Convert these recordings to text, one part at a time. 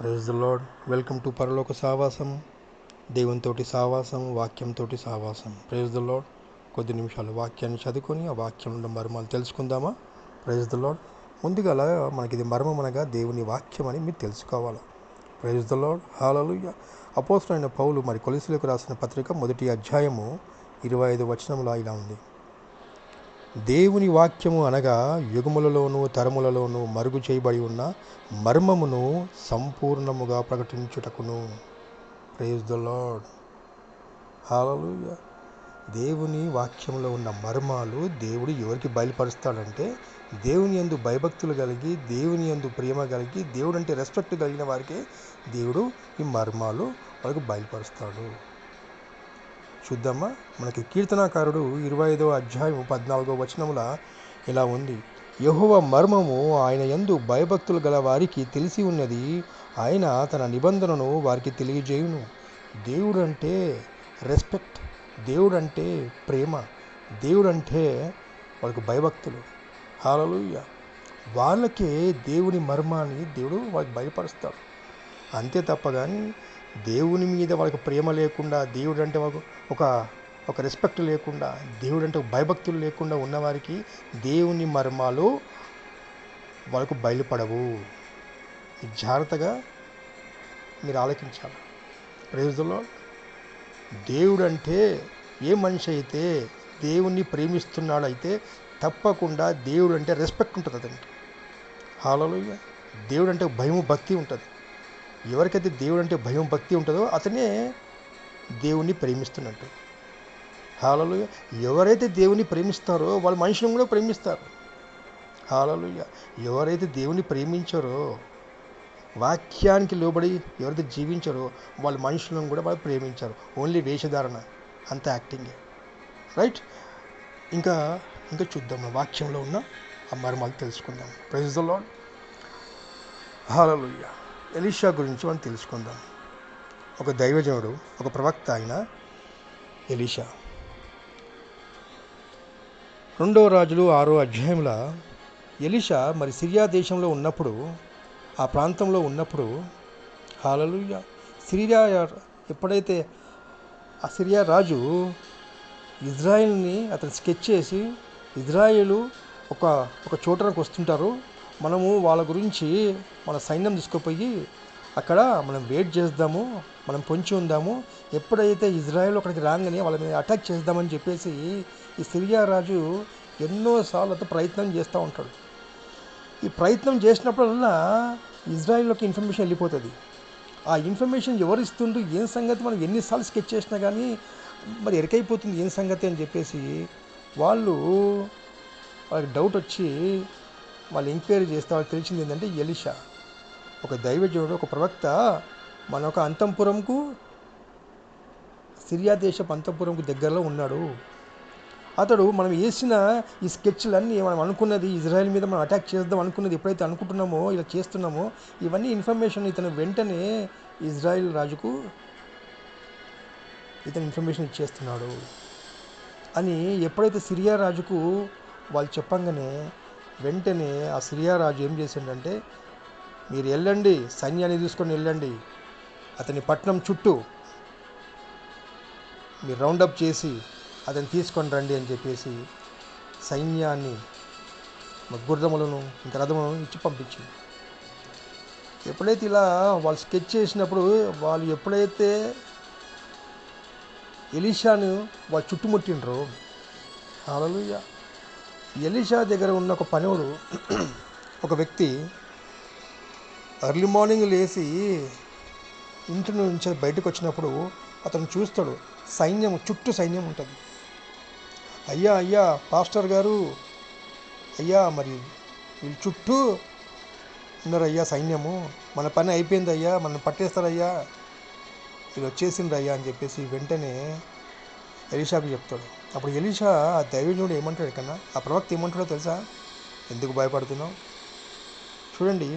Praise lord welcome to పరలోక సావాసం దేవునితోటి సావాసం వాక్యంతోటి సావాసం ప్రైజ్ ద లాడ్ కొద్ది నిమిషాలు వాక్యాన్ని చదువుకొని ఆ వాక్యంలో మర్మాలు తెలుసుకుందామా? ప్రైజ్ ద లాడ్ ముందుగా మనకి ఇది మర్మం అనగా దేవుని వాక్యం అని మీరు తెలుసుకోవాలి? ప్రైజ్ ద లాడ్ హాలలు అపోసరైన పౌలు మరి కొలిసులకు రాసిన పత్రిక మొదటి అధ్యాయము ఇరవై ఐదు వచనంలో ఇలా ఉంది. దేవుని వాక్యము అనగా యుగములలోనూ తరములలోనూ మరుగు చేయబడి ఉన్న మర్మమును సంపూర్ణముగా ప్రకటించుటకును. ప్రేజ్ ద లాడ్ హాలలుయ దేవుని వాక్యంలో ఉన్న మర్మాలు దేవుడు ఎవరికి బయలుపరుస్తాడంటే దేవుని యందు భయభక్తులు కలిగి దేవుని యందు ప్రేమ కలిగి దేవుడు అంటే రెస్పెక్ట్ కలిగిన వారికి దేవుడు ఈ మర్మాలు వాళ్ళకు బయలుపరుస్తాడు. చూద్దామా? మనకి కీర్తనాకారుడు ఇరవై ఐదో అధ్యాయం పద్నాలుగో వచనముల ఇలా ఉంది. యహోవ మర్మము ఆయన ఎందు భయభక్తులు గల వారికి తెలిసి ఉన్నది. ఆయన తన నిబంధనను వారికి తెలియజేయును. దేవుడంటే రెస్పెక్ట్ దేవుడంటే ప్రేమ దేవుడంటే వాళ్ళకు భయభక్తులు. హాలలుయ్య వాళ్ళకే దేవుని మర్మాన్ని దేవుడు వాళ్ళకి భయపరుస్తాడు. అంతే తప్ప కానీ దేవుని మీద వాళ్ళకి ప్రేమ లేకుండా దేవుడు అంటే ఒక ఒక రెస్పెక్ట్ లేకుండా దేవుడు అంటే భయభక్తులు లేకుండా ఉన్నవారికి దేవుని మర్మాలు వాళ్ళకు బయలుపడవు. జాగ్రత్తగా మీరు ఆలోచించాలి ప్రేజులో దేవుడు అంటే ఏ మనిషి అయితే దేవుణ్ణి ప్రేమిస్తున్నాడైతే తప్పకుండా దేవుడు అంటే రెస్పెక్ట్ ఉంటుంది అతనికి హాలలో దేవుడు అంటే భయము భక్తి ఉంటుంది. ఎవరికైతే దేవుడు అంటే భయం భక్తి ఉంటుందో అతనే దేవుణ్ణి ప్రేమిస్తున్నట్టు. హాలలుయ. ఎవరైతే దేవుని ప్రేమిస్తారో వాళ్ళ మనుషులను కూడా ప్రేమిస్తారు. హాలలుయ. ఎవరైతే దేవుని ప్రేమించారో వాక్యానికి లోబడి ఎవరైతే జీవించారో వాళ్ళ మనుషులను కూడా వాళ్ళు ప్రేమించారు. ఓన్లీ వేషధారణ అంత యాక్టింగే. రైట్? ఇంకా ఇంకా చూద్దాం. వాక్యంలో ఉన్న ఆ మర్మాలు తెలుసుకుందాం. Praise the lord hallelujah Elisha గురించి మనం తెలుసుకుందాం. ఒక దైవజనుడు ఒక ప్రవక్త ఆయన ఎలీషా. రెండో రాజులు ఆరో అధ్యాయంలో ఎలీషా మరి సిరియా దేశంలో ఉన్నప్పుడు ఆ ప్రాంతంలో ఉన్నప్పుడు హాలలు సిరియా ఎప్పుడైతే ఆ సిరియా రాజు ఇజ్రాయిల్ని అతను స్కెచ్ చేసి ఇజ్రాయిలు ఒక ఒక చోటకు వస్తుంటారు మనము వాళ్ళ గురించి మన సైన్యం తీసుకుపోయి అక్కడ మనం వెయిట్ చేద్దాము మనం పొంచి ఉందాము. ఎప్పుడైతే ఇజ్రాయెల్ అక్కడికి రాగానే వాళ్ళ మీద అటాక్ చేద్దామని చెప్పేసి ఈ సిరియా రాజు ఎన్నోసార్లు అతను ప్రయత్నం చేస్తూ ఉంటాడు. ఈ ప్రయత్నం చేసినప్పుడల్లా ఇజ్రాయెల్లోకి ఇన్ఫర్మేషన్ వెళ్ళిపోతుంది. ఆ ఇన్ఫర్మేషన్ ఎవరు ఇస్తుండ్రు ఏం సంగతి మనం ఎన్నిసార్లు స్కెచ్ చేసినా కానీ మరి ఎరికైపోతుంది ఏం సంగతి అని చెప్పేసి వాళ్ళు వాళ్ళకి డౌట్ వచ్చి వాళ్ళు ఎంక్వైరీ చేస్తే వాళ్ళకి తెలిసింది ఏంటంటే ఎలిషా. ఒక దైవజనుడు ఒక ప్రవక్త మన ఒక అంతంపురంకు సిరియా దేశపు అంతఃపురంకు దగ్గరలో ఉన్నాడు. అతడు మనం వేసిన ఈ స్కెచ్లన్నీ మనం అనుకున్నది ఇజ్రాయెల్ మీద మనం అటాక్ చేద్దాం అనుకున్నది ఎప్పుడైతే అనుకుంటున్నామో ఇలా చేస్తున్నామో ఇవన్నీ ఇన్ఫర్మేషన్ ఇతను వెంటనే ఇజ్రాయెల్ రాజుకు ఇతను ఇన్ఫర్మేషన్ ఇచ్చేస్తున్నాడు. అని ఎప్పుడైతే సిరియా రాజుకు వాళ్ళు చెప్పంగానే వెంటనే ఆ సిరియారాజు ఏం చేసిండంటే మీరు వెళ్ళండి సైన్యాన్ని తీసుకొని వెళ్ళండి అతని పట్నం చుట్టూ మీరు రౌండప్ చేసి అతని తీసుకొని రండి అని చెప్పేసి సైన్యాన్ని గుర్రములను ఇంకా రథములను ఇచ్చి పంపించింది. ఎప్పుడైతే ఇలా వాళ్ళు స్కెచ్ చేసినప్పుడు వాళ్ళు ఎప్పుడైతే ఎలీషాను వాళ్ళు చుట్టుముట్టిండ్రో అలలుయ్య ఎలీషా దగ్గర ఉన్న ఒక పనివాడు ఒక వ్యక్తి ఎర్లీ మార్నింగ్ లేచి ఇంటి నుంచి బయటకు వచ్చినప్పుడు అతను చూస్తాడు సైన్యం చుట్టూ సైన్యం ఉంటుంది. అయ్యా అయ్యా పాస్టర్ గారు అయ్యా మరి వీళ్ళు చుట్టూ ఉన్నారయ్యా సైన్యము మన పని అయిపోయింది అయ్యా మనం పట్టేస్తారయ్యా వీళ్ళు వచ్చేసిండ్రయ్యా అని చెప్పేసి వెంటనే ఎలీషాకు చెప్తాడు. అప్పుడు ఎలీషా ఆ దైవజనుడు ఏమంటాడు కన్నా ఆ ప్రవక్త ఏమంటాడో తెలుసా? ఎందుకు భయపడుతున్నావు? చూడండి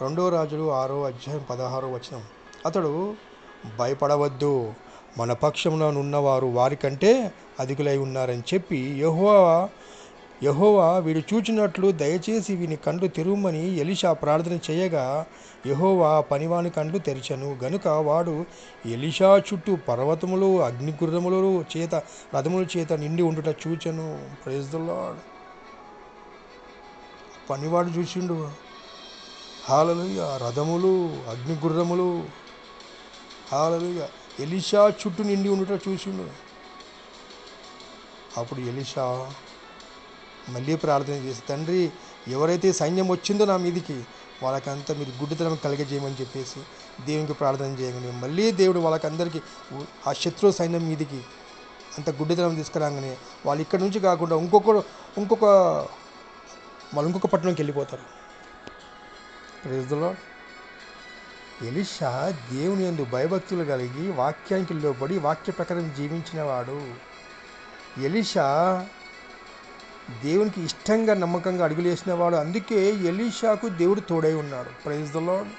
రెండో రాజులు ఆరో అధ్యాయం పదహారో వచనం. అతడు భయపడవద్దు మన పక్షంలో ఉన్నవారు వారికంటే అధికులై ఉన్నారని చెప్పి యహోవా యహోవా వీడు చూచినట్లు దయచేసి వీని కండ్లు తెరుమని ఎలిషా ప్రార్థన చేయగా యహోవా పనివాని కండ్లు తెరిచను. గనుక వాడు ఎలిషా చుట్టూ పర్వతములు అగ్నిగుర్రములు చేత రథముల చేత నిండి ఉండుట చూచెను. ప్రైజ్ పనివాడు చూసిండు. హాలలుయ రథములు అగ్నిగుర్రములు. హాలలుయ ఎలిషా చుట్టూ నిండి ఉండుట చూసిండు. అప్పుడు ఎలిషా మళ్ళీ ప్రార్థన చేసి తండ్రి ఎవరైతే సైన్యం వచ్చిందో నా మీదికి వాళ్ళకంతా మీరు గుడ్డితనం కలిగజేయమని చెప్పేసి దేవునికి ప్రార్థన చేయగానే మళ్ళీ దేవుడు వాళ్ళకందరికీ ఆ శత్రు సైన్యం మీదికి అంత గుడ్డితనం తీసుకురాగానే వాళ్ళు ఇక్కడ నుంచి కాకుండా ఇంకొక ఇంకొక వాళ్ళు ఇంకొక పట్టణంకి వెళ్ళిపోతారు. ప్రజలో ఎలిషా దేవుని ఎందు భయభక్తులు కలిగి వాక్యానికి లోబడి వాక్య ప్రకారం జీవించినవాడు. ఎలిషా దేవునికి ఇష్టంగా నమ్మకంగా అడుగులేసిన వాడు. అందుకే ఎలీషాకు దేవుడు తోడై ఉన్నాడు. ప్రైజ్ ద లాడ్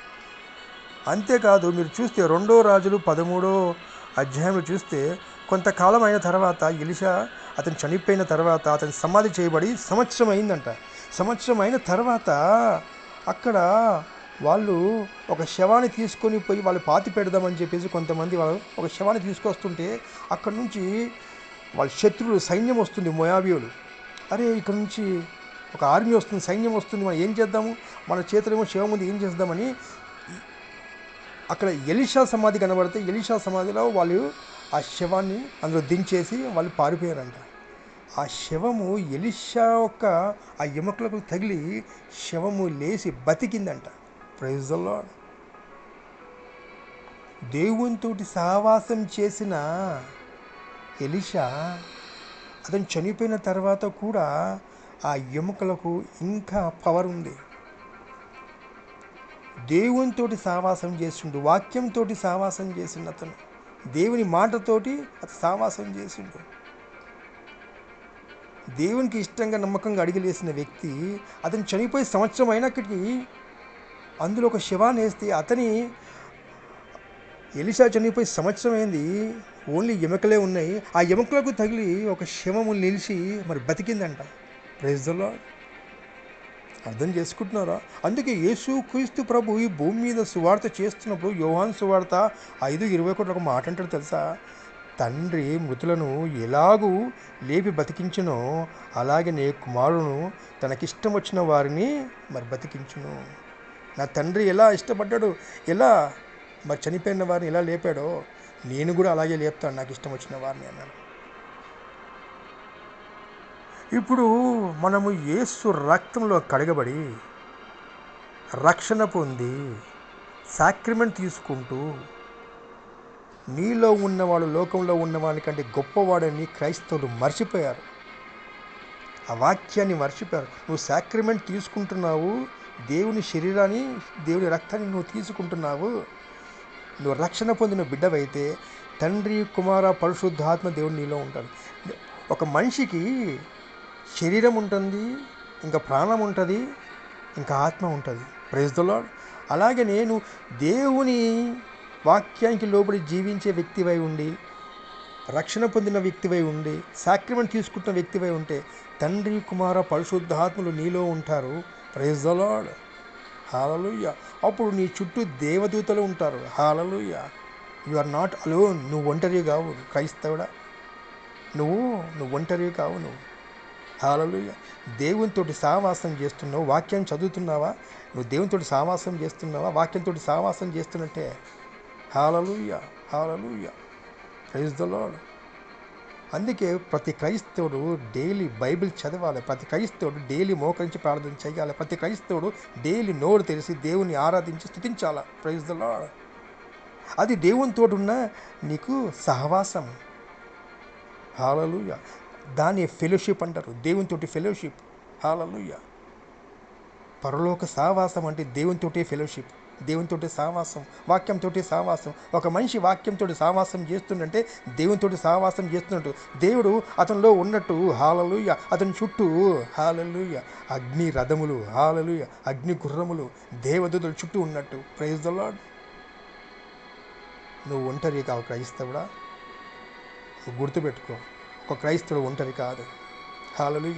అంతేకాదు మీరు చూస్తే రెండో రాజులు పదమూడో అధ్యాయంలో చూస్తే కొంతకాలం అయిన తర్వాత ఎలిషా అతను చనిపోయిన తర్వాత అతను సమాధి చేయబడి సంవత్సరం అయిందంట. సంవత్సరం అయిన తర్వాత అక్కడ వాళ్ళు ఒక శవాన్ని తీసుకొని పోయి వాళ్ళు పాతి పెడదామని చెప్పేసి కొంతమంది వాళ్ళు ఒక శవాన్ని తీసుకొస్తుంటే అక్కడ నుంచి వాళ్ళ శత్రువులు సైన్యం వస్తుంది మొయాబియోలు. అరే ఇక్కడ నుంచి ఒక ఆర్మీ వస్తుంది సైన్యం వస్తుంది మనం ఏం చేద్దాము? మన చేతులేమో శవం ఉంది ఏం చేద్దామని అక్కడ ఎలిషా సమాధి కనబడితే ఎలిషా సమాధిలో వాళ్ళు ఆ శవాన్ని అందులో దించేసి వాళ్ళు పారిపోయారంట. ఆ శవము ఎలిషా యొక్క ఆ ఎముకలకు తగిలి శవము లేచి బతికిందంట. ప్రైజ్ దేవునితోటి సహవాసం చేసిన ఎలిషా అతను చనిపోయిన తర్వాత కూడా ఆ ఎముకలకు ఇంకా పవర్ ఉంది. దేవునితోటి సావాసం చేసిండు వాక్యంతోటి సావాసం చేసిండు అతను. దేవుని మాటతోటి అతను సావాసం చేసిండు. దేవునికి ఇష్టంగా నమ్మకంగా అడిగిలేసిన వ్యక్తి అతను చనిపోయి సంవత్సరం అయినప్పటికీ అందులో ఒక శవాన్ని వేస్తే అతని ఎలిషా చనిపోయి సంవత్సరం అయింది. ఓన్లీ ఎముకలే ఉన్నాయి. ఆ ఎముకలకు తగిలి ఒక శవము నిలిచి మరి బతికిందంట. ప్రైజ్లో అర్థం చేసుకుంటున్నారా? అందుకే యేసు క్రీస్తు ప్రభు ఈ భూమి మీద సువార్త చేస్తున్నప్పుడు యోహాన్ సువార్త ఐదు ఇరవై ఒకటి ఒక మాట అంటాడు తెలుసా? తండ్రి మృతులను ఎలాగూ లేపి బతికించునో అలాగే నే కుమారును తనకిష్టం వచ్చిన వారిని మరి బతికించును. నా తండ్రి ఎలా ఇష్టపడ్డాడు? ఎలా మరి చనిపోయిన వారిని ఎలా లేపాడో? నేను కూడా అలాగే లేపుతాను నాకు ఇష్టం వచ్చిన వారిని అన్నాను ఇప్పుడు మనము యేసు రక్తంలో కడగబడి రక్షణ పొంది సాక్రిమెంట్ తీసుకుంటూ నీలో ఉన్నవాడు లోకంలో ఉన్నవాడి కంటే గొప్పవాడని క్రైస్తవులు మర్చిపోయారు. ఆ వాక్యాన్ని మర్చిపోయారు. నువ్వు సాక్రిమెంట్ తీసుకుంటున్నావు దేవుని శరీరాన్ని దేవుని రక్తాన్ని నువ్వు తీసుకుంటున్నావు నువ్వు రక్షణ పొందిన బిడ్డవైతే తండ్రి కుమార పరిశుద్ధాత్మ దేవుడు నీలో ఉంటాడు. ఒక మనిషికి శరీరం ఉంటుంది ఇంకా ప్రాణం ఉంటుంది ఇంకా ఆత్మ ఉంటుంది. ప్రైజ్ ద అలాగే నేను దేవుని వాక్యానికి లోబడి జీవించే వ్యక్తివై ఉండి రక్షణ పొందిన వ్యక్తివై ఉండి సాక్రిమెంట్ తీసుకుంటున్న వ్యక్తివై ఉంటే తండ్రి కుమార పరిశుద్ధాత్మలు నీలో ఉంటారు. ప్రైజ్ ద హాలలుయ్య అప్పుడు నీ చుట్టూ దేవదూతలు ఉంటారు. Hallelujah you are not alone. నువ్వు ఒంటరి కావు. క్రైస్తవుడా. నువ్వు నువ్వు ఒంటరి కావు నువ్వు. హాలలుయ్య దేవునితోటి సావాసం చేస్తున్నావు. వాక్యం చదువుతున్నావా? నువ్వు దేవునితోటి సావాసం చేస్తున్నావా? వాక్యంతో సావాసం చేస్తున్నట్టే. Hallelujah hallelujah praise the lord. అందుకే ప్రతి క్రైస్తవుడు డైలీ బైబిల్ చదవాలి ప్రతి క్రైస్తవుడు డైలీ మోకరించి ప్రార్థన చేయాలి ప్రతి క్రైస్తవుడు డైలీ నోరు తెలిసి దేవుని ఆరాధించి స్థుతించాలి? ప్రైజ్ ద లార్డ్ అది దేవునితో ఉన్న నీకు సహవాసం హాలలుయ దాని ఫెలోషిప్ అంటారు. దేవునితోటి ఫెలోషిప్ హాలలుయ పరలోక సావాసం అంటే దేవునితోటే ఫెలోషిప్ దేవునితోటి సావాసం వాక్యంతో సావాసం. ఒక మనిషి వాక్యంతో సావాసం చేస్తుందంటే దేవునితోటి సావాసం చేస్తున్నట్టు దేవుడు అతనిలో ఉన్నట్టు హాలలుయ అతని చుట్టూ హాలలుయ అగ్ని రథములు హాలలుయ అగ్ని గుర్రములు దేవదూతల చుట్టూ ఉన్నట్టు. ప్రైజ్ ద లాడ్ నువ్వు ఒంటరి కావు క్రైస్తవుడా. నువ్వు గుర్తుపెట్టుకో ఒక క్రైస్తవుడు ఒంటరి కాదు. హాలలు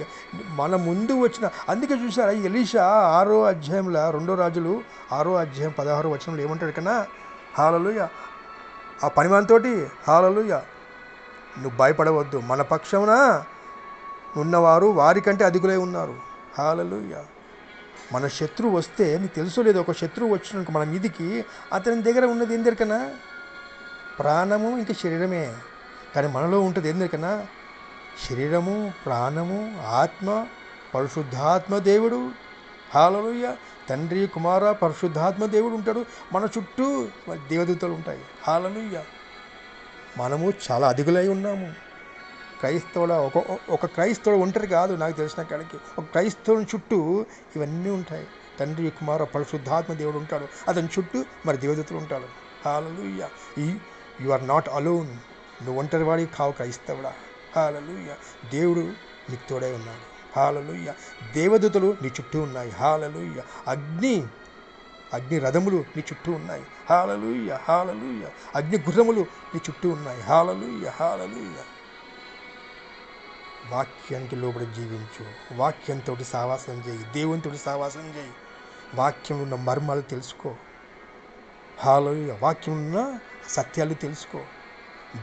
మన ముందు వచ్చిన అందుకే చూసారా ఎలీషా ఆరో అధ్యాయంలో రెండో రాజులు ఆరో అధ్యాయం పదహారో వచనంలో ఏమంటాడు కన్నా హాలలుయ ఆ పనిమానతోటి హాలలుయ నువ్వు భయపడవద్దు. మన పక్షమున ఉన్నవారు వారికంటే అధికులై ఉన్నారు. హాలలుయ మన శత్రువు వస్తే నీకు తెలుసు లేదు ఒక శత్రువు వచ్చినాక మన మీదికి అతని దగ్గర ఉన్నది ఏం దొరికనా ప్రాణము ఇంకా శరీరమే. కానీ మనలో ఉంటుంది ఏం దొరికనా శరీరము ప్రాణము ఆత్మ పరిశుద్ధాత్మ దేవుడు. హాలలుయ. తండ్రి కుమార పరిశుద్ధాత్మ దేవుడు ఉంటాడు. మన చుట్టూ మరి దేవదూతలు ఉంటాయి. హాలలుయ్య మనము చాలా అధికులై ఉన్నాము. క్రైస్తవుల ఒక ఒక క్రైస్తవుడు ఒంటరి కాదు నాకు తెలిసిన కాడికి. ఒక క్రైస్తవుని చుట్టూ ఇవన్నీ ఉంటాయి. తండ్రి కుమార పరిశుద్ధాత్మ దేవుడు ఉంటాడు. అతని చుట్టూ మరి దేవదూతలు ఉంటాడు హాలలుయ్య ఈ యు ఆర్ నాట్ అలోన్. నువ్వు ఒంటరి వాడికి కావు క్రైస్తవుడా. హాలలుయ్య. దేవుడు నీకు తోడై ఉన్నాడు. హాలలుయ్య. దేవదూతలు నీ చుట్టూ ఉన్నాయి. హాలలుయ్య. అగ్ని అగ్ని రథములు నీ చుట్టూ ఉన్నాయి. Hallelujah hallelujah. అగ్ని గుర్రములు నీ చుట్టూ ఉన్నాయి. Hallelujah hallelujah. వాక్యానికి లోబడి జీవించు. వాక్యంతో సావాసం చేయి. దేవునితోటి సావాసం చేయి. వాక్యంలో ఉన్న మర్మాలు తెలుసుకో. హాలలుయ వాక్యం ఉన్న సత్యాలు తెలుసుకో.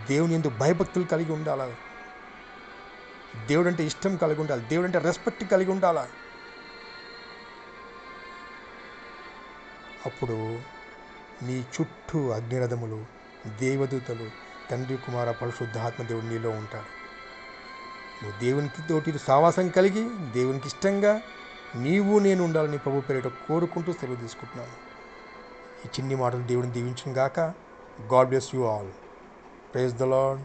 దేవుని ఎందుకు భయభక్తులు కలిగి ఉండాలి? దేవుడు అంటే ఇష్టం కలిగి ఉండాలి. దేవుడు అంటే రెస్పెక్ట్ కలిగి ఉండాలా? అప్పుడు నీ చుట్టూ అగ్నిరథములు దేవదూతలు తండ్రి కుమార పరిశుద్ధాత్మ దేవుడు నీలో ఉంటాడు. నువ్వు దేవునికి తోటి సావాసం కలిగి దేవునికి ఇష్టంగా నీవు నేను ఉండాలని ప్రభు పేరిట కోరుకుంటూ సెలవు తీసుకుంటున్నాను. ఈ చిన్ని మాటలు దేవుని దీవించిన గాక god bless you all. Praise the lord